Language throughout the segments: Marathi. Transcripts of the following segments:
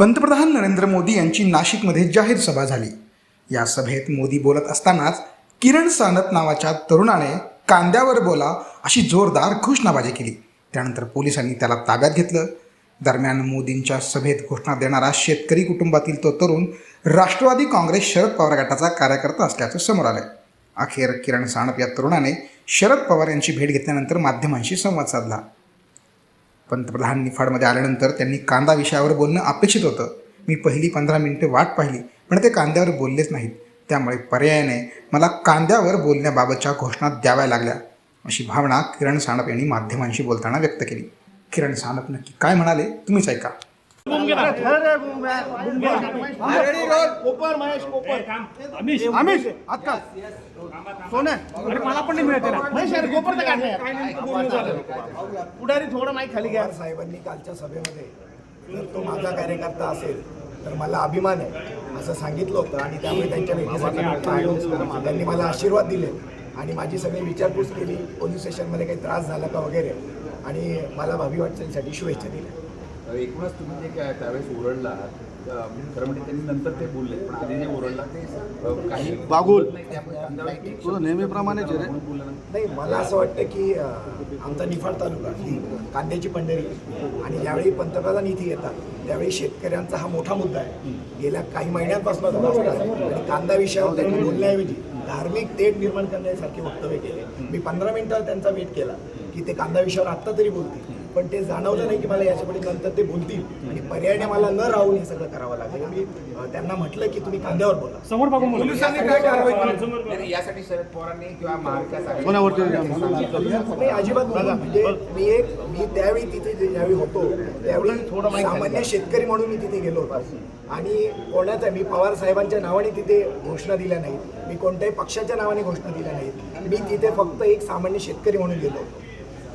पंतप्रधान नरेंद्र मोदी यांची नाशिकमध्ये जाहीर सभा झाली. या सभेत मोदी बोलत असतानाच किरण सानप नावाच्या तरुणाने कांद्यावर बोला अशी जोरदार घोषणाबाजी केली. त्यानंतर पोलिसांनी त्याला ताब्यात घेतलं. दरम्यान मोदींच्या सभेत घोषणा देणारा शेतकरी कुटुंबातील तो तरुण राष्ट्रवादी काँग्रेस शरद पवार गटाचा कार्यकर्ता असल्याचं समोर आलं अखेर किरण साणप या तरुणाने शरद पवार यांची भेट घेतल्यानंतर माध्यमांशी संवाद साधला. पंतप्रधान निफाडमध्ये आल्यानंतर त्यांनी कांदा विषयावर बोलणं अपेक्षित होतं. मी पहिली पंधरा मिनिटे वाट पाहिली पण ते कांद्यावर बोललेच नाहीत. त्यामुळे पर्यायाने मला कांद्यावर बोलण्याबाबतच्या घोषणा द्याव्या लागल्या. अशी भावना किरण सानप यांनी माध्यमांशी बोलताना व्यक्त केली. किरण साणप नक्की काय म्हणाले तुम्हीच ऐका. कोपर महेश कोपर. अमिश अमिश आता सोने अरे मला पण नाही मिळते ना. महेश यार कोपर तर काढणे पुढारी थोडं माईक खाली घ्या. साहेबांनी कालच्या सभेमध्ये जर तो माझा कार्यकर्ता असेल तर मला अभिमान आहे. असं सांगितलं होतं आणि त्यामुळे त्यांच्या भेटीसाठी. त्यांनी मला आशीर्वाद दिले आणि माझी सगळी विचारपूस केली. पोलीस स्टेशनमध्ये काही त्रास झाला का वगैरे. आणि मला भावी वाटचालीसाठी शुभेच्छा दिल्या. एकूणच तुम्ही जे काय त्यावेळेस ओरडला खरं म्हणजे त्यांनी नंतर ते बोलले पण आधी जे ओरडला ते काही बागुल. तुझं नेहमीप्रमाणे रे. नाही मला असं वाटतं की आमचा निफाड तालुका ही कांद्याची पंढरी. आणि ज्यावेळी पंतप्रधान इथे येतात त्यावेळी शेतकऱ्यांचा हा मोठा मुद्दा आहे गेल्या काही महिन्यांपासून आणि कांदा विषयावर त्यांनी बोलण्याऐवजी धार्मिक तेढ निर्माण करण्यासारखे वक्तव्य केले मी पंधरा मिनिटं त्यांचा वेट केला की ते कांदा विषयावर आत्ता तरी बोलतील पण ते जाणवलं नाही की मला याच्यापुढे नंतर ते बोलतील. आणि पर्यायाने मला न राहून हे सगळं करावं लागेल. मी अं, त्यांना म्हटलं की तुम्ही कांद्यावर बोला. समोर बघून बोला. पोलिसांनी काय कारवाई केली? नाही, नाही, यासाठी शरद पवारांनी किंवा महाविकास आघाडी- कोणावरती नाही अजिबात. म्हणजे मी एक मी त्यावेळी तिथे जे- ज्यावेळी होतो त्यावेळी थोडं सामान्य शेतकरी म्हणून मी तिथे गेलो होतो. आणि कोणाचा मी पवार साहेबांच्या नावाने तिथे घोषणा दिल्या नाहीत. मी कोणत्याही पक्षाच्या नावाने घोषणा दिल्या नाहीत. मी तिथे फक्त एक सामान्य शेतकरी म्हणून गेलो होतो.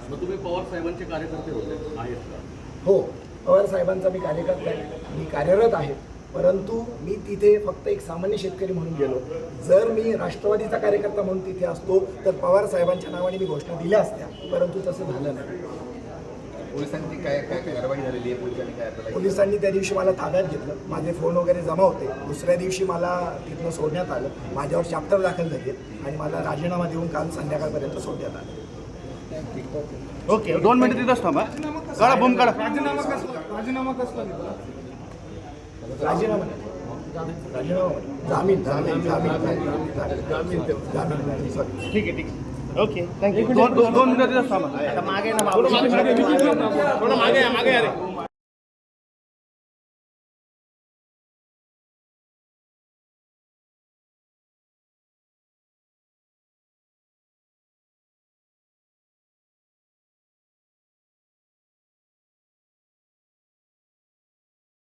मग तुम्ही पवार साहेबांचे कार्यकर्ते होते आहेत का? हो पवार साहेबांचा मी कार्यकर्ता आहे मी कार्यरत आहे. परंतु मी तिथे फक्त एक सामान्य शेतकरी म्हणून गेलो. जर मी राष्ट्रवादीचा कार्यकर्ता म्हणून तिथे असतो तर पवार साहेबांच्या नावाने मी घोषणा दिल्या असत्या. परंतु तसं झालं नाही. पोलिसांची काय काय कारवाई झालेली आहे? पोलिसांनी काय पोलिसांनी त्या दिवशी मला ताब्यात घेतलं. माझे फोन वगैरे जमा होते. दुसऱ्या दिवशी मला तिथनं सोडण्यात आलं. माझ्यावर चाप्टर दाखल झाले आणि मला राजीनामा देऊन काल संध्याकाळपर्यंत सोडण्यात आलं. ओके दोन मिनिटं तिथंच थांबा. काढा बूम काढा. राजीनामा राजीनामा नाही. राजीनामा. नाही. जामीन जामीन जामीन. जामीन जामीन सॉरी. ठीक आहे ठीक आहे. ओके थँक्यू दोन दोन दोन मिनिटं तिथंच थांबा. मागे ना. थोडं मागे या, मागे या रे.